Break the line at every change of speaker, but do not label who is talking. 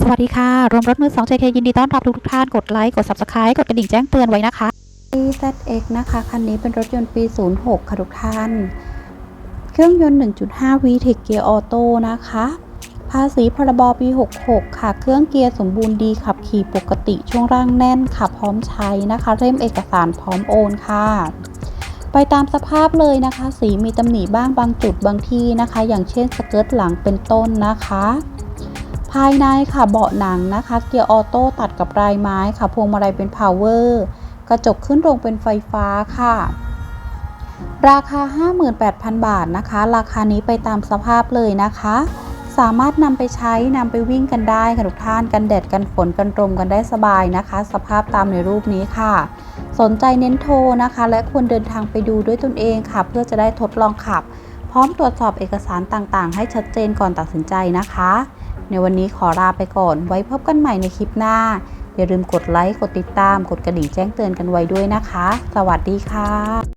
สวัสดีค่ะ รวมรถมือ 2 JK ยินดีต้อนรับทุกทุกท่าน กดไลค์ กด Subscribe กดกระดิ่งแจ้งเตือนไว้นะคะ ZX นะคะ คันนี้เป็นรถยนต์ปี 06 ค่ะทุกท่าน เครื่องยนต์ 1.5 VTEC เกียร์ออโต้นะคะ ภาษีพรบปี 66 ค่ะ เครื่องเกียร์สมบูรณ์ดีขับขี่ปกติช่วงร่างแน่นขับพร้อมใช้นะคะเล่มเอกสารพร้อมโอนค่ะ ไปตามสภาพเลยนะคะ สีมีตำหนิบ้างบางจุดบางที่นะคะ อย่างเช่นสเกิร์ตหลังเป็นต้นนะคะ ภายในค่ะเบาะหนังนะคะ เกียร์ออโต้ตัดกับลายไม้ค่ะ พวงมาลัยเป็นพาวเวอร์กระจกขึ้นลงเป็นไฟฟ้าค่ะ ราคา 58,000 บาทนะคะ ราคานี้ไปตามสภาพเลยนะคะ สามารถนำไปใช้นำไปวิ่งกันได้ค่ะทุกท่านกันแดดกันฝนกันลมกันได้สบายนะคะ สภาพตามในรูปนี้ค่ะ สนใจเน้นโทรนะคะ และควรเดินทางไปดูด้วยตนเองค่ะ เพื่อจะได้ทดลองขับ พร้อมตรวจสอบเอกสารต่างๆ ให้ชัดเจนก่อนตัดสินใจนะคะ ในวันนี้ขอลาไปก่อน ไว้พบกันใหม่ในคลิปหน้า อย่าลืมกดไลค์ กดติดตาม กดกระดิ่งแจ้งเตือนกันไว้ด้วยนะคะ สวัสดีค่ะ